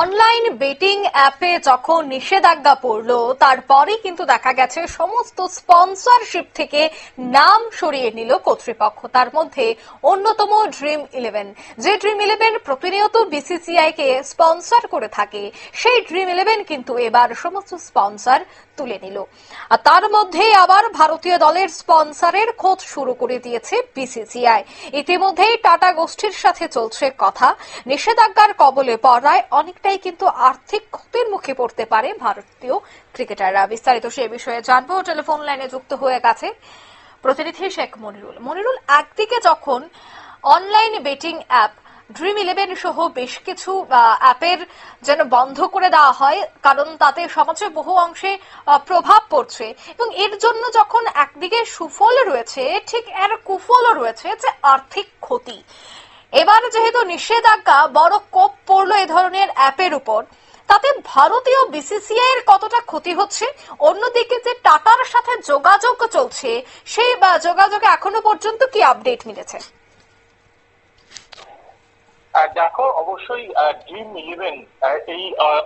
Online betting অ্যাপে যখন নিষেধাজ্ঞা পড়ল তারপরে কিন্তু দেখা গেছে সমস্ত স্পন্সরশিপ থেকে নাম সরিয়ে নিল কর্তৃপক্ষ। তার মধ্যে অন্যতম ড্রিম ইলেভেন যে ড্রিম ইলেভেন প্রতিনিয়ত বিসিসিআই কে স্পন্সর করে থাকে, সেই ড্রিম ইলেভেন কিন্তু এবার সমস্ত স্পন্সর তুলে নিল। আর তার মধ্যে আবার ভারতীয় দলের স্পন্সরের খোঁজ শুরু করে দিয়েছে বিসিসিআই ইতিমধ্যেই টাটা গোষ্ঠীর সাথে চলছে কথা। নিষেধাজ্ঞার কবলে পড়ায় অনেকটাই কিন্তু আর্থিক ক্ষতির মুখে পড়তে পারে ভারতীয় ক্রিকেটাররা। বিস্তারিত সে বিষয়ে জানব। টেলিফোন লাইনে যুক্ত হয়ে গেছে প্রতিনিধি শেখ মনিরুল। মনিরুল, একদিকে যখন online betting app, Dream Eleven সহ বেশ কিছু অ্যাপের যেন বন্ধ করে দেওয়া হয়, কারণ তাতে সমাজে বহু অংশে প্রভাব পড়ছে, এবং এর জন্য যখন একদিকে সুফল রয়েছে, ঠিক এর কুফলও রয়েছে যে আর্থিক ক্ষতি। এবার যেহেতু নিষেধাজ্ঞা, বড় কোপ পড়ল এ ধরনের অ্যাপের উপর। তাতে ভারতীয় বিসিসিআই এর কতটা ক্ষতি হচ্ছে? অন্যদিকে যে টাটার সাথে যোগাযোগ চলছে, সেই যোগাযোগে এখনও পর্যন্ত কি আপডেট মিলেছে? দেখো, অবশ্যই ড্রিম ইলেভেন এই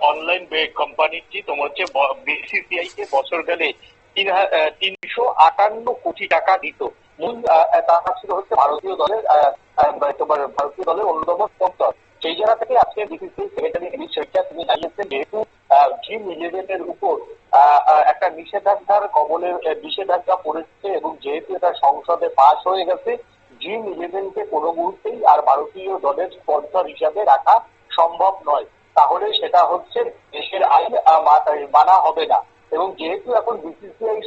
অনলাইন কোম্পানিটি তোমার হচ্ছে বিসিসিআই কে বছর গেলে তিনশো আটান্ন কোটি টাকা দিত। মূল তারা ছিল হচ্ছে ভারতীয় দলের আহ, ভারতীয় দলের অন্যতম স্পন্সর সেই জায়গা থেকে আজকে বিসিসিআই সেক্রেটারি এমিত শেখা তিনি জানিয়েছেন যেহেতু ড্রিম ইলেভেনের উপর একটা নিষেধাজ্ঞার কবলে নিষেধাজ্ঞা পড়েছে এবং যেহেতু এটা সংসদে পাশ হয়ে গেছে ড্রিম ইলেভেনকে কোনো মুহূর্তেই আর ভারতীয় দলের স্পন্সর হিসাবে রাখা সম্ভব নয়। তাহলে সেটা হচ্ছে দেশের আইন মানা হবে না। এবং যেহেতু এখন বিসিসিআই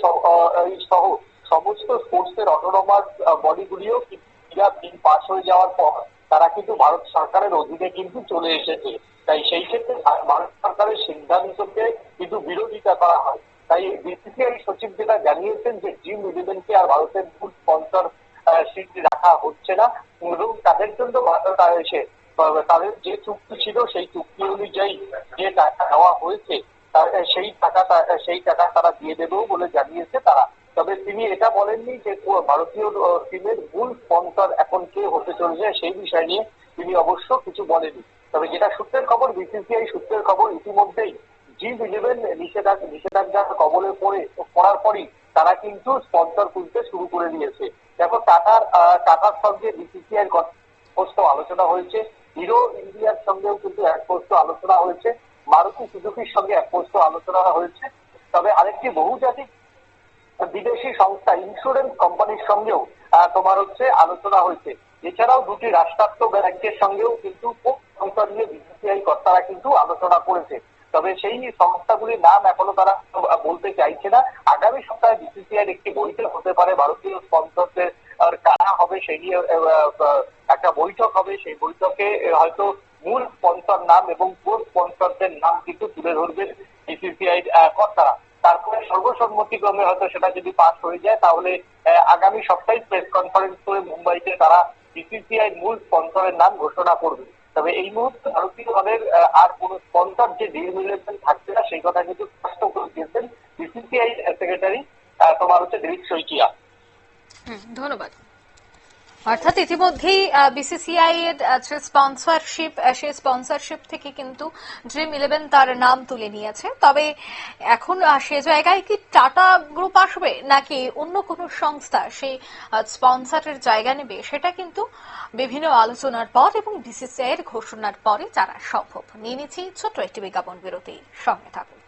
সহ সমস্ত স্পোর্টস এর অটোনমাস বডিগুলিও ক্রীড়া বিল পাস হয়ে যাওয়ার পর তারা কিন্তু ভারত সরকারের অধীনে কিন্তু চলে এসেছে। তাই সেই ক্ষেত্রে ভারত সরকারের সিদ্ধান্তকে কিন্তু বিরোধিতা করা হয়। তাই বিসিসিআই সচিব যেটা জানিয়েছেন যে ড্রিম ইলেভেনকে আর ভারতের মূল স্পন্সর সিট রাখা হচ্ছে না, এবং তাদের জন্য এসে তাদের যে চুক্তি ছিল সেই চুক্তি অনুযায়ী যে টাকা দেওয়া হয়েছে সেই টাকা সেই টাকা তারা দিয়ে দেবেও বলে জানিয়েছে তারা। তবে তিনি এটা বলেননি যে ভারতীয় টিমের মূল স্পন্সর এখন কে হতে চলেছে, সেই বিষয় নিয়ে তিনি অবশ্য কিছু বলেনি তবে যেটা সূত্রের খবর, বিসিসিআই সূত্রের খবর ইতিমধ্যেই জি ইলেভেন নিষেধাজ্ঞা, নিষেধাজ্ঞার কবলে পড়ে, পড়ার পরই তারা কিন্তু স্পন্সর খুলতে শুরু করে দিয়েছে। দেখো টাটার টাটার সঙ্গে বিসিসিআই পোস্ট আলোচনা হয়েছে, হিরো ইন্ডিয়ার সঙ্গেও কিন্তু এক পোস্ট আলোচনা হয়েছে, মারুতি সুজুকির সঙ্গে এক পোস্ট আলোচনা হয়েছে। তবে আরেকটি বহুজাতিক বিদেশি সংস্থা ইন্স্যুরেন্স কোম্পানির সঙ্গেও তোমার হচ্ছে আলোচনা হয়েছে। এছাড়াও দুটি রাষ্ট্রায়ত্ত ব্যাংকের সঙ্গেও কিন্তু সংস্থা নিয়ে বিসিসিআই কর্তারা কিন্তু আলোচনা করেছে। তবে সেই সংস্থাগুলির নাম এখনও তারা বলতে চাইছে না। আগামী সপ্তাহে বিসিসিআই একটি বৈঠক হতে পারে, ভারতীয় স্পন্সরদের কারা হবে সেই নিয়ে একটা বৈঠক হবে। সেই বৈঠকে হয়তো মূল স্পন্সর নাম এবং কোর স্পন্সরদের নাম কিন্তু তুলে কর্তারা তারপরে সর্বসম্মতিক্রমে হয়তো সেটা যদি পাস হয়ে যায় তাহলে আগামী সপ্তাহে প্রেস কনফারেন্স করে মুম্বাইতে তারা বিসিসিআই মূল স্পন্সরের নাম ঘোষণা করবে। তবে এই মুহূর্তে ভারতীয় দলের আর কোন স্পন্সর যে ডিল মিলেছেন থাকছে না সেই কথা কিন্তু স্পষ্ট করে দিয়েছেন বিসিসিআই সেক্রেটারি তোমার হচ্ছে দিলীপ শইকিয়া। হুম, ধন্যবাদ। অর্থাৎ ইতিমধ্যেই বিসিসিআই এর যে স্পন্সরশিপ সেই স্পন্সরশিপ থেকে কিন্তু ড্রিম ইলেভেন তার নাম তুলে নিয়েছে। তবে এখন সে জায়গায় কি টাটা গ্রুপ আসবে নাকি অন্য কোনো সংস্থা সেই স্পন্সরের জায়গা নেবে সেটা কিন্তু বিভিন্ন আলোচনার পর এবং বিসিসিআই এর ঘোষণার পরে জানা সম্ভব। নিয়ে নিচ্ছি ছোট্ট একটি বিজ্ঞাপন বিরতি সঙ্গে থাকুন।